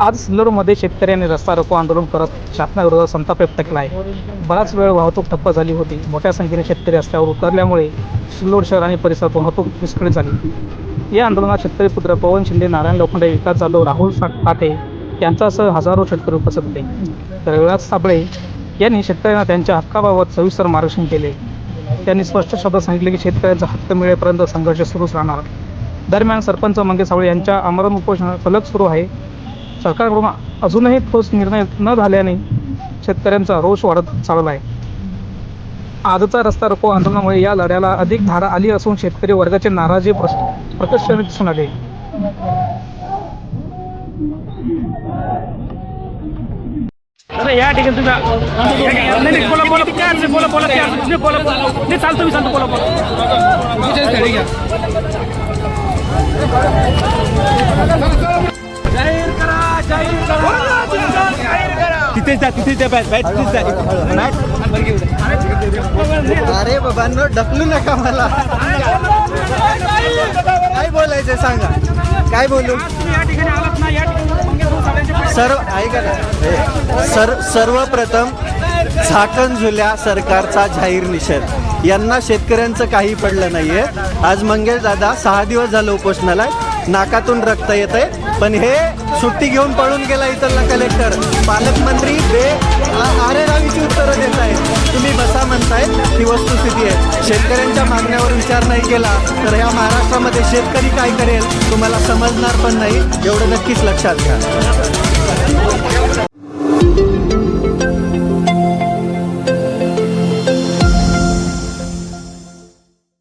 आज सिल्लोडमध्ये शेतकऱ्यांनी रस्ता रोको आंदोलन करत शासनाविरोधात संताप व्यक्त केला आहे. बराच वेळ वाहतूक ठप्प झाली होती. मोठ्या संख्येने शेतकरी रस्त्यावर उतरल्यामुळे सिल्लोड शहर आणि परिसरात वाहतूक विस्कळीत झाली. या आंदोलनात शेतकरी पुत्र पवन शिंदे नारायण लोखंडे विकास जाधव राहुल साठे यांच्यासह हजारो शेतकरी उपस्थित होते. तर विलास साबळे यांनी शेतकऱ्यांना त्यांच्या हक्काबाबत सविस्तर मार्गदर्शन केले. त्यांनी स्पष्ट शब्दात सांगितले की शेतकऱ्यांचा हक्क मिळेपर्यंत संघर्ष सुरूच राहणार. दरम्यान सरपंच मंगेश सावळे यांच्या आमरण उपोषण फलक सुरू आहे. सरकारकडून अजूनही ठोस निर्णय न झाल्याने शेतकऱ्यांचा रोष वाढत चालला आहे आजचा रस्ता रोको आंदोलनामुळे या लढ्याला अधिक धारा आली असून शेतकरी वर्गाचे नाराजी प्रस- प्रकर्षाने दिसून आले या ठिकाणी तुम्ही बोला बोला बोला बोला बोला बोला बोला बोला बोला बोला तिथेच जा तिथेच जा बॅट बॅट तिथेच जा. अरे बाबांनो ढकलू नका मला. काय बोलायचं सांगा? काय बोलू? सर्व ऐका ना हे, सर सर्वप्रथम झाकण झुल्या सरकारचा जाहीर निषेध. यांना शेतकऱ्यांचं काही पडलं नाहीये. आज मंगेश दादा सहा दिवस झालं उपोषणाला. नाकातून रक्त येत आहे पण हे सुट्टी घेऊन पळून गेला इथला कलेक्टर पालकमंत्री बे आरे रावीची उत्तरं देत आहेत तुम्ही बसा म्हणताय ही वस्तुस्थिती आहे. शेतकऱ्यांच्या मागण्यावर विचार नाही केला तर ह्या महाराष्ट्रामध्ये शेतकरी काय करेल तुम्हाला समजणार पण नाही. एवढं नक्कीच लक्षात घ्या.